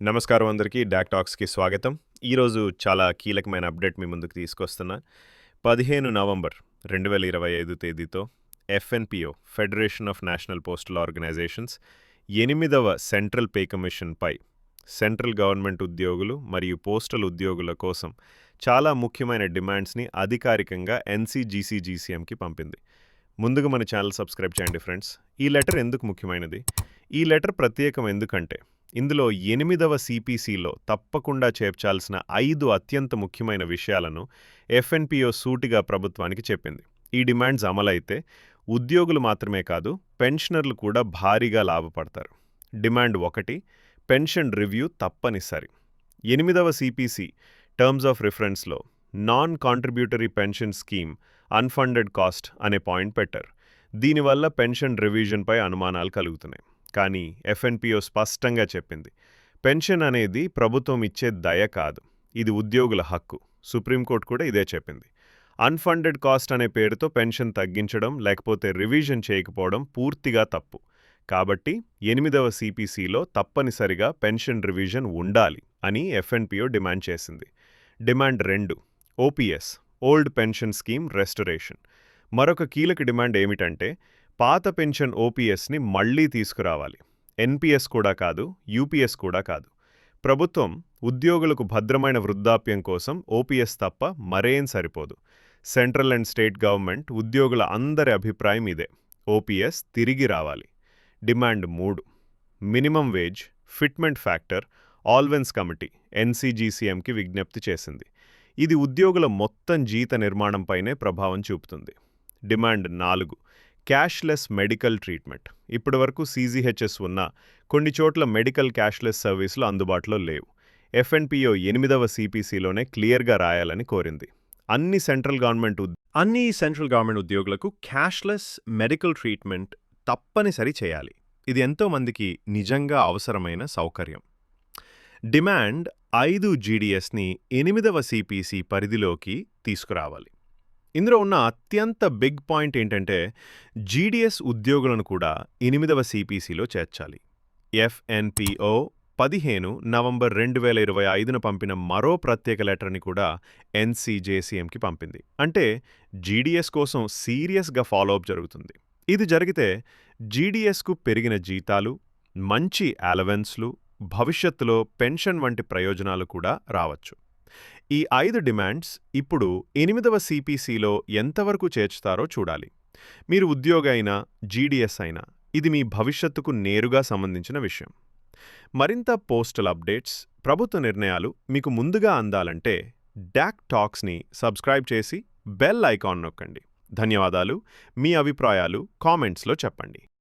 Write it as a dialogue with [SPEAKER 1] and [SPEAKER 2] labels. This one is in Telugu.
[SPEAKER 1] నమస్కారం అందరికీ డాక్ టాక్స్కి స్వాగతం. ఈరోజు చాలా కీలకమైన అప్డేట్ మీ ముందుకు తీసుకొస్తున్నా. పదిహేను నవంబర్ రెండు వేల ఇరవై ఐదు తేదీతో FNPO federation of national postal organisations ఎనిమిదవ సెంట్రల్ పే కమిషన్పై సెంట్రల్ గవర్నమెంట్ ఉద్యోగులు మరియు పోస్టల్ ఉద్యోగుల కోసం చాలా ముఖ్యమైన డిమాండ్స్ని అధికారికంగా ఎన్సీజీసీజీసీఎంకి పంపింది. ముందుగా మన ఛానల్ సబ్స్క్రైబ్ చేయండి ఫ్రెండ్స్. ఈ లెటర్ ఎందుకు ముఖ్యమైనది? ఈ లెటర్ ప్రత్యేకం ఎందుకంటే ఇందులో ఎనిమిదవ సిపిసిలో తప్పకుండా చేర్చాల్సిన ఐదు అత్యంత ముఖ్యమైన విషయాలను ఎఫ్ఎన్పిఓ సూటిగా ప్రభుత్వానికి చెప్పింది. ఈ డిమాండ్స్ అమలైతే ఉద్యోగులు మాత్రమే కాదు పెన్షనర్లు కూడా భారీగా లాభపడతారు. డిమాండ్ ఒకటి పెన్షన్ రివ్యూ తప్పనిసరి. ఎనిమిదవ CPC terms of రిఫరెన్స్లో non contributory pension scheme unfunded cost అనే పాయింట్ పెట్టారు. దీనివల్ల పెన్షన్ రివిజన్పై అనుమానాలు కలుగుతున్నాయి. కానీ ఎఫ్ఎన్పిఓ స్పష్టంగా చెప్పింది. పెన్షన్ అనేది ప్రభుత్వం ఇచ్చే దయ కాదు. ఇది ఉద్యోగుల హక్కు. సుప్రీంకోర్టు కూడా ఇదే చెప్పింది. అన్ఫండెడ్ కాస్ట్ అనే పేరుతో పెన్షన్ తగ్గించడం లేకపోతే రివిజన్ చేయకపోవడం పూర్తిగా తప్పు. కాబట్టి ఎనిమిదవ సిపిసిలో తప్పనిసరిగా పెన్షన్ రివిజన్ ఉండాలి అని ఎఫ్ఎన్పిఓ డిమాండ్ చేసింది. డిమాండ్ రెండు OPS old pension scheme restoration. మరొక కీలక డిమాండ్ ఏమిటంటే పాత పెన్షన్ ఓపీఎస్ని మళ్ళీ తీసుకురావాలి. ఎన్పిఎస్ కూడా కాదు యూపీఎస్ కూడా కాదు. ప్రభుత్వం ఉద్యోగులకు భద్రమైన వృద్ధాప్యం కోసం ఓపీఎస్ తప్ప మరేం సరిపోదు. సెంట్రల్ అండ్ స్టేట్ గవర్నమెంట్ ఉద్యోగుల అందరి అభిప్రాయం ఇదే. ఓపీఎస్ తిరిగి రావాలి. డిమాండ్ మూడు. Minimum wage fitment factor allowance committee ఎన్సీజీసీఎంకి విజ్ఞప్తి చేసింది. ఇది ఉద్యోగుల మొత్తం జీత నిర్మాణంపైనే ప్రభావం చూపుతుంది. డిమాండ్ నాలుగు. Cashless medical treatment. ఇప్పటివరకు సీజీహెచ్ఎస్ ఉన్న కొన్ని చోట్ల మెడికల్ క్యాష్లెస్ సర్వీసులు అందుబాటులో లేవు. ఎఫ్ఎన్పిఓ ఎనిమిదవ సిపిసిలోనే క్లియర్గా రాయాలని కోరింది. అన్ని సెంట్రల్ గవర్నమెంట్
[SPEAKER 2] అన్ని సెంట్రల్ గవర్నమెంట్ ఉద్యోగులకు క్యాష్లెస్ మెడికల్ ట్రీట్మెంట్ తప్పనిసరి చేయాలి. ఇది ఎంతో మందికి నిజంగా అవసరమైన సౌకర్యం. డిమాండ్ ఐదు జీడిఎస్ని ఎనిమిదవ సిపిసి పరిధిలోకి తీసుకురావాలి. ఇందులో ఉన్న అత్యంత బిగ్ పాయింట్ ఏంటంటే జీడీఎస్ ఉద్యోగులను కూడా ఎనిమిదవ సిపిసిలో చేర్చాలి. ఎఫ్ఎన్పిఓ పదిహేను నవంబర్ రెండు వేల ఇరవై ఐదున పంపిన మరో ప్రత్యేక లెటర్ని కూడా ఎన్సీజేసీఎంకి పంపింది. అంటే జీడీఎస్ కోసం సీరియస్గా ఫాలోఅప్ జరుగుతుంది. ఇది జరిగితే జీడీఎస్కు పెరిగిన జీతాలు మంచి అలవెన్స్లు భవిష్యత్తులో పెన్షన్ వంటి ప్రయోజనాలు కూడా రావచ్చు. ఈ ఐదు డిమాండ్స్ ఇప్పుడు ఎనిమిదవ సిపిసిలో ఎంతవరకు చేర్చుతారో చూడాలి. మీరు ఉద్యోగ అయినా జీడీఎస్ అయినా ఇది మీ భవిష్యత్తుకు నేరుగా సంబంధించిన విషయం. మరింత పోస్టల్ అప్డేట్స్ ప్రభుత్వ నిర్ణయాలు మీకు ముందుగా అందాలంటే డాక్ టాక్స్ని సబ్స్క్రైబ్ చేసి బెల్ ఐకాన్ నొక్కండి. ధన్యవాదాలు. మీ అభిప్రాయాలు కామెంట్స్లో చెప్పండి.